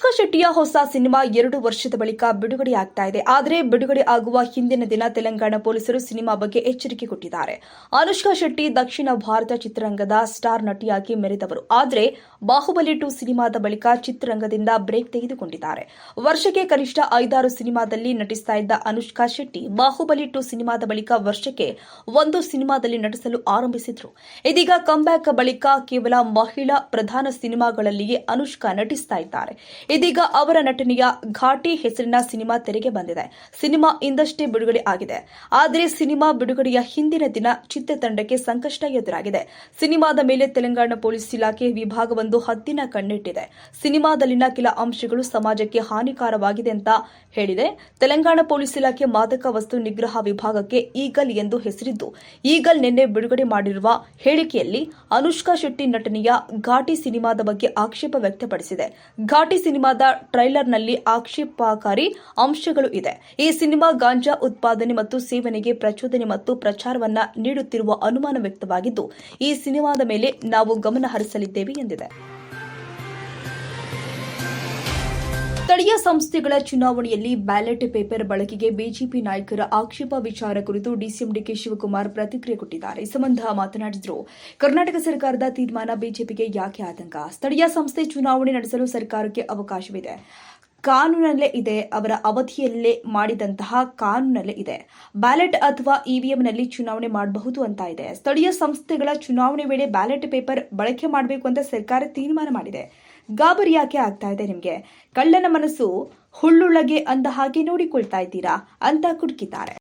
ಅನುಷ್ಕಾ ಶೆಟ್ಟಿಯ ಹೊಸ ಸಿನಿಮಾ ಎರಡು ವರ್ಷದ ಬಳಿಕ ಬಿಡುಗಡೆಯಾಗ್ತಾ ಇದೆ. ಆದರೆ ಬಿಡುಗಡೆ ಆಗುವ ಹಿಂದಿನ ದಿನ ತೆಲಂಗಾಣ ಪೊಲೀಸರು ಸಿನಿಮಾ ಬಗ್ಗೆ ಎಚ್ಚರಿಕೆ ಕೊಟ್ಟಿದ್ದಾರೆ. ಅನುಷ್ಕಾ ಶೆಟ್ಟಿ ದಕ್ಷಿಣ ಭಾರತ ಚಿತ್ರರಂಗದ ಸ್ಟಾರ್ ನಟಿಯಾಗಿ ಮೆರೆದವರು. ಆದರೆ ಬಾಹುಬಲಿ ಟು ಸಿನಿಮಾದ ಬಳಿಕ ಚಿತ್ರರಂಗದಿಂದ ಬ್ರೇಕ್ ತೆಗೆದುಕೊಂಡಿದ್ದಾರೆ. ವರ್ಷಕ್ಕೆ ಕನಿಷ್ಠ ಐದಾರು ಸಿನಿಮಾದಲ್ಲಿ ನಟಿಸ್ತಾ ಇದ್ದ ಅನುಷ್ಕಾ ಶೆಟ್ಟಿ ಬಾಹುಬಲಿ ಟು ಸಿನಿಮಾದ ಬಳಿಕ ವರ್ಷಕ್ಕೆ ಒಂದು ಸಿನಿಮಾದಲ್ಲಿ ನಟಿಸಲು ಆರಂಭಿಸಿದ್ರು. ಇದೀಗ ಕಂಬ್ಯಾಕ್ ಬಳಿಕ ಕೇವಲ ಮಹಿಳಾ ಪ್ರಧಾನ ಸಿನಿಮಾಗಳಲ್ಲಿಯೇ ಅನುಷ್ಕಾ ನಟಿಸ್ತಾ ಇದ್ದಾರೆ. ಇದೀಗ ಅವರ ನಟನೆಯ ಘಾಟಿ ಹೆಸರಿನ ಸಿನಿಮಾ ತೆರೆಗೆ ಬಂದಿದೆ. ಸಿನಿಮಾ ಇಂದಷ್ಟೇ ಬಿಡುಗಡೆ ಆಗಿದೆ. ಆದರೆ ಸಿನಿಮಾ ಬಿಡುಗಡೆಯ ಹಿಂದಿನ ದಿನ ಚಿತ್ರತಂಡಕ್ಕೆ ಸಂಕಷ್ಟ ಎದುರಾಗಿದೆ. ಸಿನಿಮಾದ ಮೇಲೆ ತೆಲಂಗಾಣ ಪೊಲೀಸ್ ಇಲಾಖೆ ವಿಭಾಗವೊಂದು ಹದ್ದಿನ ಕಣ್ಣಿಟ್ಟಿದೆ. ಸಿನಿಮಾದಲ್ಲಿನ ಕೆಲ ಅಂಶಗಳು ಸಮಾಜಕ್ಕೆ ಹಾನಿಕಾರವಾಗಿದೆ ಅಂತ ಹೇಳಿದೆ. ತೆಲಂಗಾಣ ಪೊಲೀಸ್ ಇಲಾಖೆ ಮಾದಕ ವಸ್ತು ನಿಗ್ರಹ ವಿಭಾಗಕ್ಕೆ ಈಗಲ್ ಎಂದು ಹೆಸರಿದ್ದು, ಈಗಲ್ ನಿನ್ನೆ ಬಿಡುಗಡೆ ಮಾಡಿರುವ ಹೇಳಿಕೆಯಲ್ಲಿ ಅನುಷ್ಕಾ ಶೆಟ್ಟಿ ನಟನೆಯ ಘಾಟಿ ಸಿನಿಮಾದ ಬಗ್ಗೆ ಆಕ್ಷೇಪ ವ್ಯಕ್ತಪಡಿಸಿದೆ. ಘಾಟಿ ಸಿನಿಮಾದ ಟ್ರೈಲರ್ನಲ್ಲಿ ಆಕ್ಷೇಪಕಾರಿ ಅಂಶಗಳು ಇದೆ. ಈ ಸಿನಿಮಾ ಗಾಂಜಾ ಉತ್ಪಾದನೆ ಮತ್ತು ಸೇವನೆಗೆ ಪ್ರಚೋದನೆ ಮತ್ತು ಪ್ರಚಾರವನ್ನ ನೀಡುತ್ತಿರುವ ಅನುಮಾನ ವ್ಯಕ್ತವಾಗಿದ್ದು, ಈ ಸಿನಿಮಾದ ಮೇಲೆ ನಾವು ಗಮನ ಹರಿಸಲಿದ್ದೇವೆ ಎಂದಿದೆ. ಸ್ಥಳೀಯ ಸಂಸ್ಥೆಗಳ ಚುನಾವಣೆಯಲ್ಲಿ ಬ್ಯಾಲೆಟ್ ಪೇಪರ್ ಬಳಕೆಗೆ ಬಿಜೆಪಿ ನಾಯಕರ ಆಕ್ಷೇಪ ವಿಚಾರ ಕುರಿತು ಡಿಸಿಎಂ ಡಿಕೆ ಶಿವಕುಮಾರ್ ಪ್ರತಿಕ್ರಿಯೆ ಕೊಟ್ಟಿದ್ದಾರೆ. ಈ ಸಂಬಂಧ ಮಾತನಾಡಿದರು, ಕರ್ನಾಟಕ ಸರ್ಕಾರದ ತೀರ್ಮಾನ ಬಿಜೆಪಿಗೆ ಯಾಕೆ ಆತಂಕ? ಸ್ಥಳೀಯ ಸಂಸ್ಥೆ ಚುನಾವಣೆ ನಡೆಸಲು ಸರ್ಕಾರಕ್ಕೆ ಅವಕಾಶವಿದೆ. ಕಾನೂನಲ್ಲೇ ಇದೆ, ಅವರ ಅವಧಿಯಲ್ಲೇ ಮಾಡಿದಂತಹ ಕಾನೂನಲ್ಲೇ ಇದೆ. ಬ್ಯಾಲೆಟ್ ಅಥವಾ ಇವಿಎಂನಲ್ಲಿ ಚುನಾವಣೆ ಮಾಡಬಹುದು ಅಂತ ಇದೆ. ಸ್ಥಳೀಯ ಸಂಸ್ಥೆಗಳ ಚುನಾವಣೆ ವೇಳೆ ಬ್ಯಾಲೆಟ್ ಪೇಪರ್ ಬಳಕೆ ಮಾಡಬೇಕು ಅಂತ ಸರ್ಕಾರ ತೀರ್ಮಾನ ಮಾಡಿದೆ. ಗಾಬರಿ ಯಾಕೆ ಆಗ್ತಾ ಇದೆ ನಿಮಗೆ? ಕಳ್ಳನ ಮನಸ್ಸು ಹುಳ್ಳುಳಗೆ ಅಂದ ಹಾಗೆ ನೋಡಿಕೊಳ್ತಾ ಇದ್ದೀರಾ ಅಂತ ಕುಡುಕಿದ್ದಾರೆ.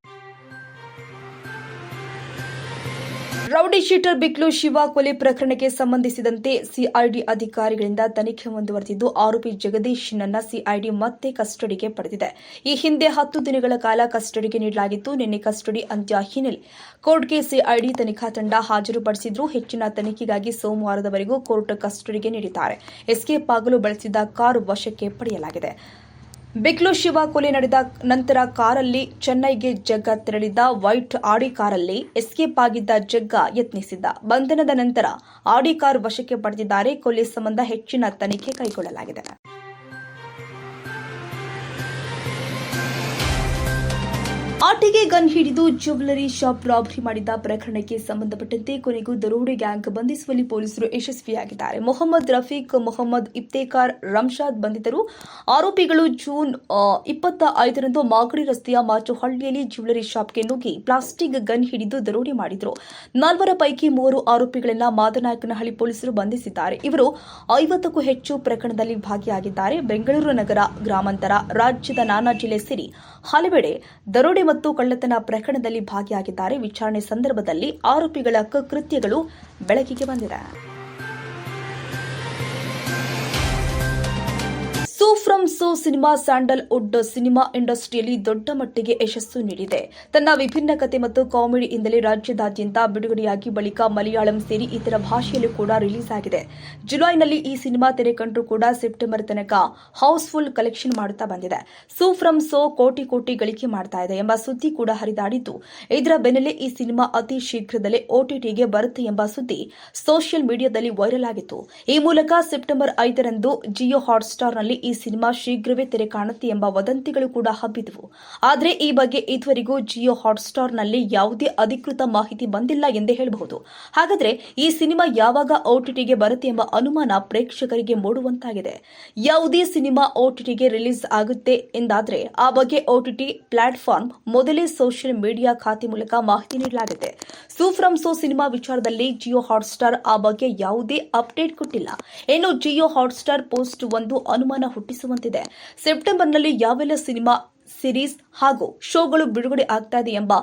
ರೌಡಿ ಶೀಟರ್ ಬಿಕ್ಲು ಶಿವ ಕೊಲೆ ಪ್ರಕರಣಕ್ಕೆ ಸಂಬಂಧಿಸಿದಂತೆ ಸಿಐಡಿ ಅಧಿಕಾರಿಗಳಿಂದ ತನಿಖೆ ಮುಂದುವರೆದಿದ್ದು, ಆರೋಪಿ ಜಗದೀಶ್ ನನ್ನ ಸಿಐಡಿ ಮತ್ತೆ ಕಸ್ಟಡಿಗೆ ಪಡೆದಿದೆ. ಈ ಹಿಂದೆ ಹತ್ತು ದಿನಗಳ ಕಾಲ ಕಸ್ಟಡಿಗೆ ನೀಡಲಾಗಿತ್ತು. ನಿನ್ನೆ ಕಸ್ಟಡಿ ಅಂತ್ಯ ಹಿನ್ನೆಲೆ ಕೋರ್ಟ್ಗೆ ಸಿಐಡಿ ತನಿಖಾ ತಂಡ ಹಾಜರುಪಡಿಸಿದ್ರು. ಹೆಚ್ಚಿನ ತನಿಖೆಗಾಗಿ ಸೋಮವಾರದವರೆಗೂ ಕೋರ್ಟ್ ಕಸ್ಟಡಿಗೆ ನೀಡಿದ್ದಾರೆ. ಎಸ್ಕೇಪ್ ಆಗಲು ಬಳಸಿದ್ದ ಕಾರು ವಶಕ್ಕೆ ಪಡೆಯಲಾಗಿದೆ. ಬಿಕ್ಲು ಶಿವ ಕೊಲೆ ನಡೆದ ನಂತರ ಕಾರಲ್ಲಿ ಚೆನ್ನೈಗೆ ಜಗ್ಗ ತೆರಳಿದ್ದ ವೈಟ್ ಆಡಿ ಕಾರಲ್ಲಿ ಎಸ್ಕೇಪ್ ಆಗಿದ್ದ ಜಗ್ಗ ಯತ್ನಿಸಿದ್ದ. ಬಂಧನದ ನಂತರ ಆಡಿ ಕಾರ್ ವಶಕ್ಕೆ ಪಡೆದಿದ್ದಾರೆ. ಕೊಲೆ ಸಂಬಂಧ ಹೆಚ್ಚಿನ ತನಿಖೆ ಕೈಗೊಳ್ಳಲಾಗಿದೆ. ಆಟಿಗೆ ಗನ್ ಹಿಡಿದು ಜ್ಯುವೆಲರಿ ಶಾಪ್ ರಾಬರಿ ಮಾಡಿದ್ದ ಪ್ರಕರಣಕ್ಕೆ ಸಂಬಂಧಪಟ್ಟಂತೆ ಕೊನೆಗೂ ದರೋಡೆ ಗ್ಯಾಂಗ್ ಬಂಧಿಸುವಲ್ಲಿ ಪೊಲೀಸರು ಯಶಸ್ವಿಯಾಗಿದ್ದಾರೆ. ಮೊಹಮ್ಮದ್ ರಫೀಕ್, ಮೊಹಮ್ಮದ್ ಇಫ್ತೇಕಾರ್ ರಂಶಾದ್ ಬಂಧಿತರು. ಆರೋಪಿಗಳು ಜೂನ್ ಇಪ್ಪತ್ತ ಐದರಂದು ಮಾಗಡಿ ರಸ್ತೆಯ ಮಾಚುಹಳ್ಳಿಯಲ್ಲಿ ಜ್ಯುವೆಲರಿ ಶಾಪ್ಗೆ ನುಗ್ಗಿ ಪ್ಲಾಸ್ಟಿಕ್ ಗನ್ ಹಿಡಿದು ದರೋಡೆ ಮಾಡಿದರು. ನಾಲ್ವರ ಪೈಕಿ ಮೂವರು ಆರೋಪಿಗಳನ್ನ ಮಾದನಾಯಕನಹಳ್ಳಿ ಪೊಲೀಸರು ಬಂಧಿಸಿದ್ದಾರೆ. ಇವರು ಐವತ್ತಕ್ಕೂ ಹೆಚ್ಚು ಪ್ರಕರಣದಲ್ಲಿ ಭಾಗಿಯಾಗಿದ್ದಾರೆ. ಬೆಂಗಳೂರು ನಗರ, ಗ್ರಾಮಾಂತರ, ರಾಜ್ಯದ ನಾನಾ ಜಿಲ್ಲೆ ಸೇರಿ. ಹಲವೆಡೆ ದರೋಡೆ ಮತ್ತು ಕಳ್ಳತನ ಪ್ರಕರಣದಲ್ಲಿ ಭಾಗಿಯಾಗಿದ್ದಾರೆ. ವಿಚಾರಣೆ ಸಂದರ್ಭದಲ್ಲಿ ಆರೋಪಿಗಳ ಕೃತ್ಯಗಳು ಬೆಳಕಿಗೆ ಬಂದಿದೆ. So from so cinema sandalwood cinema ಇಂಡಸ್ಟ್ರಿಯಲ್ಲಿ ದೊಡ್ಡ ಮಟ್ಟಿಗೆ ಯಶಸ್ಸು ನೀಡಿದೆ. ತನ್ನ ವಿಭಿನ್ನ ಕತೆ ಮತ್ತು ಕಾಮಿಡಿಯಿಂದಲೇ ರಾಜ್ಯದಾದ್ಯಂತ ಬಿಡುಗಡೆಯಾಗಿ ಬಳಿಕ ಮಲಯಾಳಂ ಸೇರಿ ಇತರ ಭಾಷೆಯಲ್ಲೂ ಕೂಡ ರಿಲೀಸ್ ಆಗಿದೆ. ಜುಲೈನಲ್ಲಿ ಈ ಸಿನಿಮಾ ತೆರೆ ಕಂಡು ಕೂಡ ಸೆಪ್ಟೆಂಬರ್ ತನಕ ಹೌಸ್ಫುಲ್ ಕಲೆಕ್ಷನ್ ಮಾಡುತ್ತಾ ಬಂದಿದೆ. ಸೋ ಫ್ರಮ್ ಸೋ ಕೋಟಿ ಕೋಟಿ ಗಳಿಕೆ ಮಾಡ್ತಾ ಇದೆ ಎಂಬ ಸುದ್ದಿ ಕೂಡ ಹರಿದಾಡಿದ್ದು, ಇದರ ಬೆನ್ನಲ್ಲೇ ಈ ಸಿನಿಮಾ ಅತಿ ಶೀಘ್ರದಲ್ಲೇ ಓಟಿಟಿಗೆ ಬರುತ್ತೆ ಎಂಬ ಸುದ್ದಿ ಸೋಷಿಯಲ್ ಮೀಡಿಯಾದಲ್ಲಿ ವೈರಲ್ ಆಗಿತ್ತು. ಈ ಮೂಲಕ ಸೆಪ್ಟೆಂಬರ್ ಐದರಂದು ಜಿಯೋ ಹಾಟ್ಸ್ಟಾರ್ನಲ್ಲಿ ಈ ಸಿನಿಮಾ ಶೀಘ್ರವೇ ತೆರೆ ಕಾಣುತ್ತೆ ಎಂಬ ವದಂತಿಗಳು ಕೂಡ ಹಬ್ಬಿದವು. ಆದರೆ ಈ ಬಗ್ಗೆ ಇದುವರೆಗೂ ಜಿಯೋ ಹಾಟ್ಸ್ಟಾರ್ನಲ್ಲಿ ಯಾವುದೇ ಅಧಿಕೃತ ಮಾಹಿತಿ ಬಂದಿಲ್ಲ ಎಂದೇ ಹೇಳಬಹುದು. ಹಾಗಾದ್ರೆ ಈ ಸಿನಿಮಾ ಯಾವಾಗ ಓಟಿಟಿಗೆ ಬರುತ್ತೆ ಎಂಬ ಅನುಮಾನ ಪ್ರೇಕ್ಷಕರಿಗೆ ಮೂಡುವಂತಾಗಿದೆ. ಯಾವುದೇ ಸಿನಿಮಾ ಓಟಿಟಿಗೆ ರಿಲೀಸ್ ಆಗುತ್ತೆ ಎಂದಾದ್ರೆ ಆ ಬಗ್ಗೆ ಓಟಿಟಿ ಪ್ಲಾಟ್ಫಾರ್ಮ್ ಮೊದಲೇ ಸೋಷಿಯಲ್ ಮೀಡಿಯಾ ಖಾತೆ ಮೂಲಕ ಮಾಹಿತಿ ನೀಡಲಾಗಿದೆ. ಸೂಫ್ರಮ್ ಸೋ ಸಿನಿಮಾ ವಿಚಾರದಲ್ಲಿ ಜಿಯೋ ಹಾಟ್ಸ್ಟಾರ್ ಆ ಬಗ್ಗೆ ಯಾವುದೇ ಅಪ್ಡೇಟ್ ಕೊಟ್ಟಿಲ್ಲ. ಇನ್ನು ಜಿಯೋ ಹಾಟ್ಸ್ಟಾರ್ ಪೋಸ್ಟ್ ಒಂದು ಅನುಮಾನ ಹುಟ್ಟಿಸುವಂತಿದೆ ಸೆಪ್ಟೆಂಬರ್ನಲ್ಲಿ ಯಾವೆಲ್ಲ ಸಿನಿಮಾ, ಸಿರೀಸ್ ಹಾಗೂ ಶೋಗಳು ಬಿಡುಗಡೆ ಆಗ್ತಾ ಇದೆ ಎಂಬ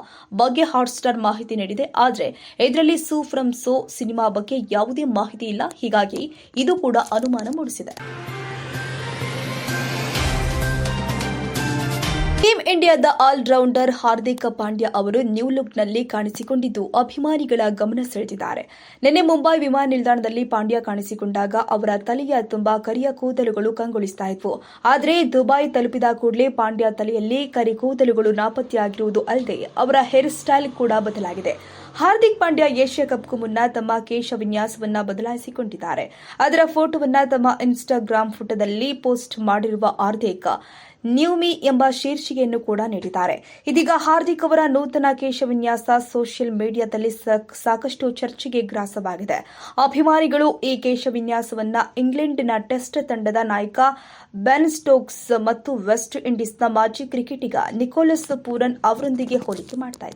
ಬಗ್ಗೆ ಹಾಟ್ಸ್ಟಾರ್ ಮಾಹಿತಿ ನೀಡಿದೆ. ಆದರೆ ಇದರಲ್ಲಿ ಸೂ ಫ್ರಮ್ ಸೋ ಸಿನಿಮಾ ಬಗ್ಗೆ ಯಾವುದೇ ಮಾಹಿತಿ ಇಲ್ಲ. ಹೀಗಾಗಿ ಇದು ಕೂಡ ಅನುಮಾನ ಮೂಡಿಸಿದೆ. ಟೀಮ್ ಇಂಡಿಯಾದ ಆಲ್ರೌಂಡರ್ ಹಾರ್ದಿಕ್ ಪಾಂಡ್ಯ ಅವರು ನ್ಯೂ ಲುಕ್ನಲ್ಲಿ ಕಾಣಿಸಿಕೊಂಡಿದ್ದು ಅಭಿಮಾನಿಗಳ ಗಮನ ಸೆಳೆದಿದ್ದಾರೆ. ನಿನ್ನೆ ಮುಂಬೈ ವಿಮಾನ ನಿಲ್ದಾಣದಲ್ಲಿ ಪಾಂಡ್ಯ ಕಾಣಿಸಿಕೊಂಡಾಗ ಅವರ ತಲೆಯ ತುಂಬಾ ಕರಿಯ ಕೂದಲುಗಳು ಕಂಗೊಳಿಸ್ತಾ ಇತ್ತು ಆದರೆ ದುಬೈ ತಲುಪಿದ ಕೂಡಲೇ ಪಾಂಡ್ಯ ತಲೆಯಲ್ಲಿ ಕರಿ ಕೂದಲುಗಳು ನಾಪತ್ತೆಯಾಗಿರುವುದು ಅಲ್ಲದೆ ಅವರ ಹೇರ್ ಸ್ಟೈಲ್ ಕೂಡ ಬದಲಾಗಿದೆ. ಹಾರ್ದಿಕ್ ಪಾಂಡ್ಯ ಏಷ್ಯಾ ಕಪ್ಗೂ ಮುನ್ನ ತಮ್ಮ ಕೇಶ ವಿನ್ಯಾಸವನ್ನ ಬದಲಾಯಿಸಿಕೊಂಡಿದ್ದಾರೆ. ಅದರ ಫೋಟೋವನ್ನ ತಮ್ಮ ಇನ್ಸ್ಟಾಗ್ರಾಂ ಪುಟದಲ್ಲಿ ಪೋಸ್ಟ್ ಮಾಡಿರುವ ಹಾರ್ದಿಕ್ ನ್ಯೂಮಿ ಎಂಬ ಶೀರ್ಷಿಕೆಯನ್ನು ಕೂಡ ನೀಡಿದ್ದಾರೆ. ಇದೀಗ ಹಾರ್ದಿಕ್ ಅವರ ನೂತನ ಕೇಶ ವಿನ್ಯಾಸ ಸೋಷಿಯಲ್ ಮೀಡಿಯಾದಲ್ಲಿ ಸಾಕ್- ಸಾಕಷ್ಟು ಚರ್ಚೆಗೆ ಗ್ರಾಸವಾಗಿದೆ. ಅಭಿಮಾನಿಗಳು ಈ ಕೇಶ ವಿನ್ಯಾಸವನ್ನ ಇಂಗ್ಲೆಂಡಿನ ಟೆಸ್ಟ್ ತಂಡದ ನಾಯಕ ಬೆನ್ ಸ್ಟೋಕ್ಸ್ ಮತ್ತು ವೆಸ್ಟ್ ಇಂಡೀಸ್ನ ಮಾಜಿ ಕ್ರಿಕೆಟಿಗ ನಿಕೋಲಸ್ ಪೂರನ್ ಅವರೊಂದಿಗೆ ಹೋಲಿಕೆ ಮಾಡ್ತಾ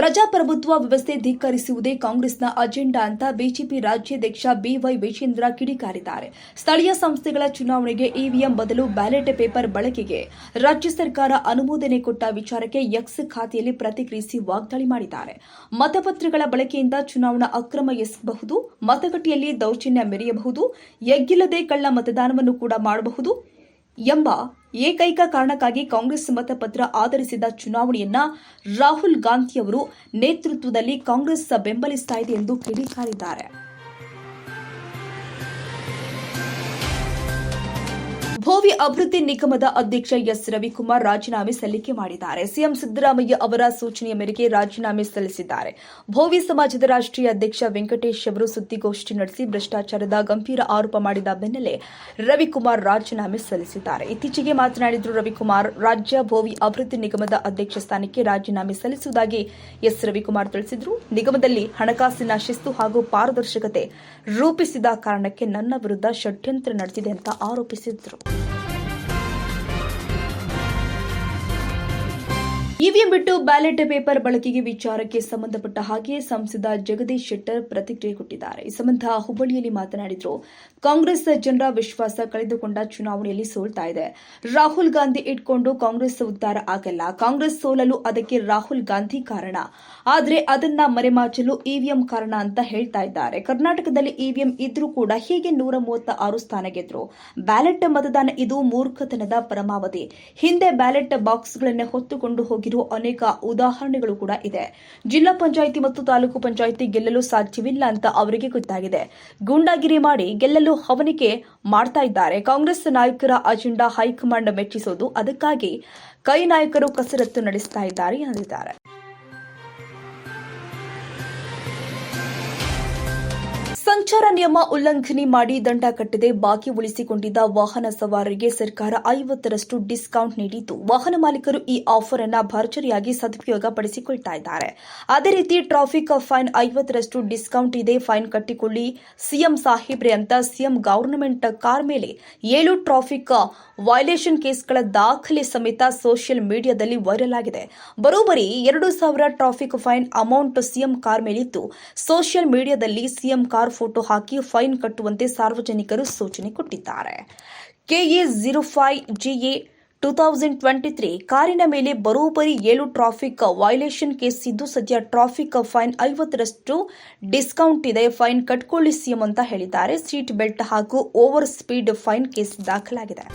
ಪ್ರಜಾಪ್ರಭುತ್ವ ವ್ಯವಸ್ಥೆ ಧಿಕ್ಕರಿಸುವುದೇ ಕಾಂಗ್ರೆಸ್ನ ಅಜೆಂಡಾ ಅಂತ ಬಿಜೆಪಿ ರಾಜ್ಯಾಧ್ಯಕ್ಷ ಬಿವೈ ವಿಜೇಂದ್ರ ಕಿಡಿಕಾರಿದ್ದಾರೆ. ಸ್ಥಳೀಯ ಸಂಸ್ಥೆಗಳ ಚುನಾವಣೆಗೆ ಇವಿಎಂ ಬದಲು ಬ್ಯಾಲೆಟ್ ಪೇಪರ್ ಬಳಕೆಗೆ ರಾಜ್ಯ ಸರ್ಕಾರ ಅನುಮೋದನೆ ಕೊಟ್ಟ ವಿಚಾರಕ್ಕೆ ಎಕ್ಸ್ ಖಾತೆಯಲ್ಲಿ ಪ್ರತಿಕ್ರಿಯಿಸಿ ವಾಗ್ದಾಳಿ ಮಾಡಿದ್ದಾರೆ. ಮತಪತ್ರಗಳ ಬಳಕೆಯಿಂದ ಚುನಾವಣಾ ಅಕ್ರಮ ಎಸಗಬಹುದು, ಮತಗಟ್ಟೆಯಲ್ಲಿ ದೌರ್ಜನ್ಯ ಮೆರೆಯಬಹುದು, ಎಗ್ಗಿಲ್ಲದೆ ಕಳ್ಳ ಮತದಾನವನ್ನು ಕೂಡ ಮಾಡಬಹುದು ಎಂಬ ಏಕೈಕ ಕಾರಣಕ್ಕಾಗಿ ಕಾಂಗ್ರೆಸ್ ಮತಪತ್ರ ಆಧರಿಸಿದ ಚುನಾವಣೆಯನ್ನ ರಾಹುಲ್ ಗಾಂಧಿಯವರು ನೇತೃತ್ವದಲ್ಲಿ ಕಾಂಗ್ರೆಸ್ ಬೆಂಬಲಿಸ್ತಾ ಇದೆ ಎಂದು ಕಿಡಿಕಾರಿದ್ದಾರೆ. ಭೋವಿ ಅಭಿವೃದ್ಧಿ ನಿಗಮದ ಅಧ್ಯಕ್ಷ ಎಸ್. ರವಿಕುಮಾರ್ ರಾಜೀನಾಮೆ ಸಲ್ಲಿಕೆ ಮಾಡಿದ್ದಾರೆ. ಸಿಎಂ ಸಿದ್ದರಾಮಯ್ಯ ಅವರ ಸೂಚನೆಯ ಮೇರೆಗೆ ರಾಜೀನಾಮೆ ಸಲ್ಲಿಸಿದ್ದಾರೆ. ಭೋವಿ ಸಮಾಜದ ರಾಷ್ಟ್ರೀಯ ಅಧ್ಯಕ್ಷ ವೆಂಕಟೇಶ್ ಅವರು ಸುದ್ದಿಗೋಷ್ಠಿ ನಡೆಸಿ ಭ್ರಷ್ಟಾಚಾರದ ಗಂಭೀರ ಆರೋಪ ಮಾಡಿದ ಬೆನ್ನಲ್ಲೇ ರವಿಕುಮಾರ್ ರಾಜೀನಾಮೆ ಸಲ್ಲಿಸಿದ್ದಾರೆ. ಇತ್ತೀಚೆಗೆ ಮಾತನಾಡಿದ್ರು ರವಿಕುಮಾರ್, ರಾಜ್ಯ ಭೋವಿ ಅಭಿವೃದ್ಧಿ ನಿಗಮದ ಅಧ್ಯಕ್ಷ ಸ್ಥಾನಕ್ಕೆ ರಾಜೀನಾಮೆ ಸಲ್ಲಿಸುವುದಾಗಿ ಎಸ್. ರವಿಕುಮಾರ್ ತಿಳಿಸಿದ್ರು. ನಿಗಮದಲ್ಲಿ ಹಣಕಾಸಿನ ಶಿಸ್ತು ಹಾಗೂ ಪಾರದರ್ಶಕತೆ ರೂಪಿಸಿದ ಕಾರಣಕ್ಕೆ ನನ್ನ ವಿರುದ್ಧ ಷಡ್ಯಂತ್ರ ನಡೆದಿದೆ ಅಂತ ಆರೋಪಿಸಿದ್ರು. ಇವಿಎಂ ಬಿಟ್ಟು ಬ್ಯಾಲೆಟ್ ಪೇಪರ್ ಬಳಕೆಗೆ ವಿಚಾರಕ್ಕೆ ಸಂಬಂಧಪಟ್ಟ ಹಾಗೆ ಸಂಸದ ಜಗದೀಶ್ ಶೆಟ್ಟರ್ ಪ್ರತಿಕ್ರಿಯೆ ಕೊಟ್ಟಿದ್ದಾರೆ. ಈ ಸಂಬಂಧ ಹುಬ್ಬಳ್ಳಿಯಲ್ಲಿ ಮಾತನಾಡಿದ್ರು. ಕಾಂಗ್ರೆಸ್ ಜನರ ವಿಶ್ವಾಸ ಕಳೆದುಕೊಂಡ ಚುನಾವಣೆಯಲ್ಲಿ ಸೋಲ್ತಾ ಇದೆ. ರಾಹುಲ್ ಗಾಂಧಿ ಇಟ್ಕೊಂಡು ಕಾಂಗ್ರೆಸ್ ಉದ್ಧಾರ ಆಗಲ್ಲ. ಕಾಂಗ್ರೆಸ್ ಸೋಲಲು ಅದಕ್ಕೆ ರಾಹುಲ್ ಗಾಂಧಿ ಕಾರಣ. ಆದರೆ ಅದನ್ನ ಮರೆಮಾಚಲು ಇವಿಎಂ ಕಾರಣ ಅಂತ ಹೇಳ್ತಾ ಇದ್ದಾರೆ. ಕರ್ನಾಟಕದಲ್ಲಿ ಇವಿಎಂ ಇದ್ರೂ ಕೂಡ ಹೀಗೆ ನೂರ ಮೂವತ್ತ ಆರು ಸ್ಥಾನ ಗೆದ್ರು. ಬ್ಯಾಲೆಟ್ ಮತದಾನ ಇದು ಮೂರ್ಖತನದ ಪರಮಾವಧಿ. ಹಿಂದೆ ಬ್ಯಾಲೆಟ್ ಬಾಕ್ಸ್ಗಳನ್ನೇ ಹೊತ್ತುಕೊಂಡು ಹೋಗಿರುವ ಅನೇಕ ಉದಾಹರಣೆಗಳು ಕೂಡ ಇದೆ. ಜಿಲ್ಲಾ ಪಂಚಾಯಿತಿ ಮತ್ತು ತಾಲೂಕು ಪಂಚಾಯಿತಿ ಗೆಲ್ಲಲು ಸಾಧ್ಯವಿಲ್ಲ ಅಂತ ಅವರಿಗೆ ಗೊತ್ತಾಗಿದೆ. ಗೂಂಡಾಗಿರಿ ಮಾಡಿ ಗೆಲ್ಲಲು ಹವನಿಕೆ ಮಾಡ್ತಾ ಇದ್ದಾರೆ. ಕಾಂಗ್ರೆಸ್ ನಾಯಕರ ಅಜೆಂಡಾ ಹೈಕಮಾಂಡ್ ಮೆಚ್ಚಿಸೋದು ಅದಕ್ಕಾಗಿ ಕೈ ನಾಯಕರು ಕಸರತ್ತು ನಡೆಸ್ತಾ ಇದ್ದಾರೆ ಎಂದಿದ್ದಾರೆ. ಸಂಚಾರ ನಿಯಮ ಉಲ್ಲಂಘನೆ ಮಾಡಿ ದಂಡ ಕಟ್ಟದೆ, ಬಾಕಿ ಉಳಿಸಿಕೊಂಡಿದ್ದ ವಾಹನ ಸವಾರರಿಗೆ ಸರ್ಕಾರ ಐವತ್ತರಷ್ಟು ಡಿಸ್ಕೌಂಟ್ ನೀಡಿದ್ದು, ವಾಹನ ಮಾಲೀಕರು ಈ ಆಫರ್ ಅನ್ನು ಭರ್ಜರಿಯಾಗಿ ಸದುಪಯೋಗ ಪಡಿಸಿಕೊಳ್ತಾ ಇದ್ದಾರೆ. ಅದೇ ರೀತಿ ಟ್ರಾಫಿಕ್ ಫೈನ್ ಐವತ್ತರಷ್ಟು ಡಿಸ್ಕೌಂಟ್ ಇದೆ, ಫೈನ್ ಕಟ್ಟಿಕೊಳ್ಳಿ, ಸಿಎಂ ಸಾಹೇಬ್ರೆ ಅಂತ ಸಿಎಂ ಗವರ್ನಮೆಂಟ್ ಕಾರ್ ಮೇಲೆ ಏಳು ಟ್ರಾಫಿಕ್ ವೈಲೇಷನ್ ಕೇಸ್ಗಳ ದಾಖಲೆ ಸಮೇತ ಸೋಷಿಯಲ್ ಮೀಡಿಯಾದಲ್ಲಿ ವೈರಲ್ ಆಗಿದೆ. ಬರೋಬ್ಬರಿ ಎರಡು ಸಾವಿರ traffic fine amount CM car ಮೇಲಿತ್ತು. Social ಮೀಡಿಯಾದಲ್ಲಿ ಸಿಎಂ ಕಾರ್ ಫೋಟೋ ಹಾಕಿ ಫೈನ್ ಕಟ್ಟುವಂತೆ ಸಾರ್ವಜನಿಕರು ಸೂಚನೆ ಕೊಟ್ಟಿದ್ದಾರೆ. KA zero five GA two thousand twenty three ಕಾರಿನ ಮೇಲೆ ಬರೋಬ್ಬರಿ ಏಳು ಟ್ರಾಫಿಕ್ ವೈಲೇಷನ್ ಕೇಸ್ ಇದ್ದು ಸದ್ಯ ಟ್ರಾಫಿಕ್ ಫೈನ್ ಐವತ್ತರಷ್ಟು ಡಿಸ್ಕೌಂಟ್ ಇದೆ. ಫೈನ್ ಕಟ್ಕೊಳ್ಳಿ ಸಿಎಂ ಅಂತ ಹೇಳಿದ್ದಾರೆ. ಸೀಟ್ ಬೆಲ್ಟ್ ಹಾಗೂ ಓವರ್ ಸ್ಪೀಡ್ ಫೈನ್ ಕೇಸ್ ದಾಖಲಾಗಿದೆ.